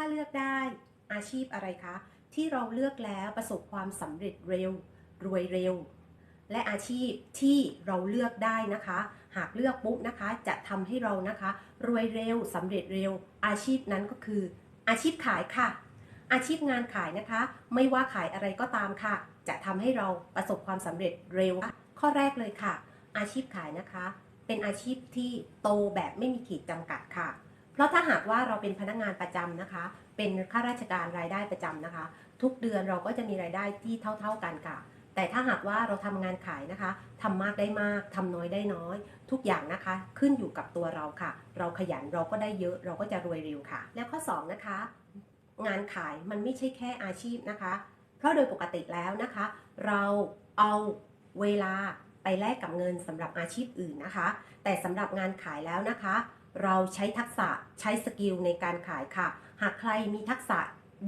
ถ้าเลือกได้อาชีพอะไรคะ ที่เราเลือกแล้วประสบความสำเร็จเร็ว รวยเร็ว และอาชีพที่เราเลือกได้นะคะ หากเลือกปุ๊บนะคะ จะทำให้เรานะคะ รวยเร็วสำเร็จเร็ว อาชีพนั้นก็คือ อาชีพขายค่ะ อาชีพงานขายนะคะ ไม่ว่าขายอะไรก็ตามค่ะ จะทำให้เราประสบความสำเร็จเร็ว ข้อแรกเลยค่ะ อาชีพขายนะคะ เป็นอาชีพที่โตแบบไม่มีขีดจำกัดค่ะ เพราะถ้าหากว่าเราเป็นพนักงานประจำนะคะ เป็นข้าราชการรายได้ประจำนะคะ ทุกเดือนเราก็จะมีรายได้ที่เท่า ๆกันค่ะ แต่ถ้าหากว่าเราทำงานขายนะคะทำมากได้มากทำน้อยได้น้อย ทุกอย่างนะคะ ขึ้นอยู่กับตัวเราค่ะ เราขยันเราก็ได้เยอะ เราก็จะรวยเร็วค่ะ แล้วข้อสองนะคะ งานขายมันไม่ใช่แค่อาชีพนะคะ เพราะโดยปกติแล้วนะคะ เราเอาเวลาไปแลกกับเงินสำหรับอาชีพอื่นนะคะ แต่สำหรับงานขายแล้วนะคะ เราใช้ทักษะใช้สกิลในการขายค่ะ หากใครมีทักษะ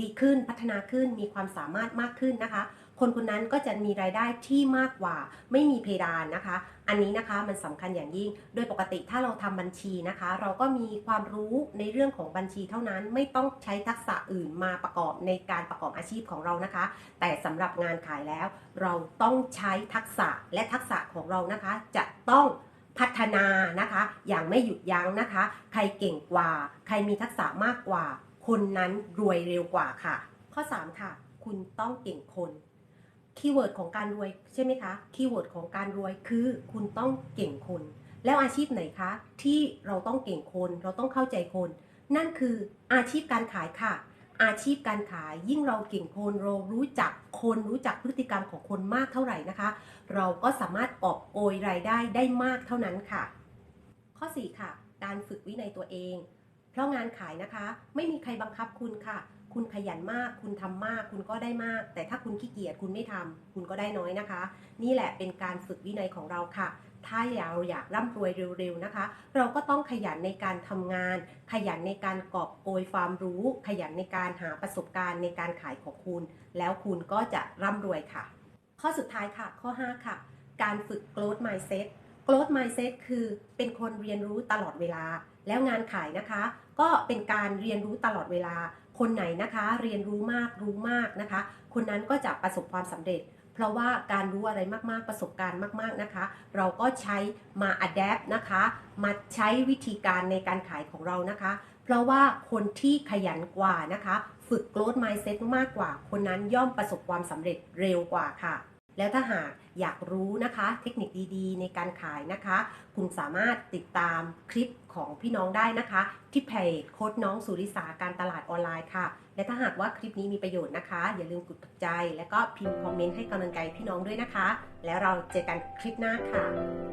ดีขึ้นพัฒนาขึ้นมีความสามารถมากขึ้นนะคะ คนคนนั้นก็จะมีรายได้ที่มากกว่า ไม่มีเพดานนะคะ อันนี้นะคะมันสำคัญอย่างยิ่ง โดยปกติถ้าเราทำบัญชีนะคะ เราก็มีความรู้ในเรื่องของบัญชีเท่านั้นไม่ต้องใช้ทักษะอื่นมาประกอบในการประกอบอาชีพของเรานะคะ แต่สำหรับงานขายแล้ว เราต้องใช้ทักษะและทักษะของเรานะคะ จะต้อง พัฒนานะคะ อย่างไม่หยุดยั้งนะคะ ใครเก่งกว่า ใครมีทักษะมากกว่า คนนั้นรวยเร็วกว่าค่ะ ข้อ 3 ค่ะ คุณต้องเก่งคนคีย์เวิร์ดของการรวยใช่ไหมคะคีย์เวิร์ดของการรวยคือ คุณต้องเก่งคน แล้วอาชีพไหนคะ ที่เราต้องเก่งคน เราต้องเข้าใจคน นั่นคืออาชีพการขายค่ะ อาชีพการขายยิ่งเราเก่งคนเรารู้จักคนรู้จักพฤติกรรมของคนมากเท่าไหร่นะคะ เราก็สามารถออกโกยรายได้ได้มากเท่านั้นค่ะ ข้อ 4 ค่ะ การฝึกวินัยตัวเอง เพราะงานขายนะคะ ไม่มีใครบังคับคุณค่ะ คุณขยันมาก คุณทำมาก คุณก็ได้มาก แต่ถ้าคุณขี้เกียจคุณไม่ทำคุณก็ได้น้อยนะคะ นี่แหละเป็นการฝึกวินัยของเราค่ะ ถ้าเราอยากร่ำรวยเร็วๆนะคะ เราก็ต้องขยันในการทำงาน ขยันในการกอบโกยความรู้ ขยันในการหาประสบการณ์ในการขายของคุณ แล้วคุณก็จะร่ำรวยค่ะ ข้อสุดท้ายค่ะ ข้อ 5 ค่ะ การฝึก growth mindset growth mindset คือเป็นคนเรียนรู้ตลอดเวลา แล้วงานขายนะคะ ก็เป็นการเรียนรู้ตลอดเวลา คนไหนนะคะเรียนรู้มากรู้มากนะคะ คนนั้นก็จะประสบความสำเร็จ เพราะว่าการรู้อะไรมากๆประสบการณ์มากๆนะคะ เราก็ใช้มา adapt นะคะ มาใช้วิธีการในการขายของเรานะคะ เพราะว่าคนที่ขยันกว่านะคะ ฝึก growth mindset มากกว่า คนนั้นย่อมประสบความสำเร็จเร็วกว่าค่ะ แล้วถ้าหากอยากรู้นะคะ เทคนิคดีๆ ในการขายนะคะ คุณสามารถติดตามคลิปของพี่น้องได้นะคะ ที่เพจโค้ดน้องสุริสาการตลาดออนไลน์ค่ะ และถ้าหากว่าคลิปนี้มีประโยชน์นะคะ อย่าลืมกดถูกใจ และก็พิมพ์คอมเมนต์ให้กำลังใจพี่น้องด้วยนะคะ แล้วเราเจอกันคลิปหน้าค่ะ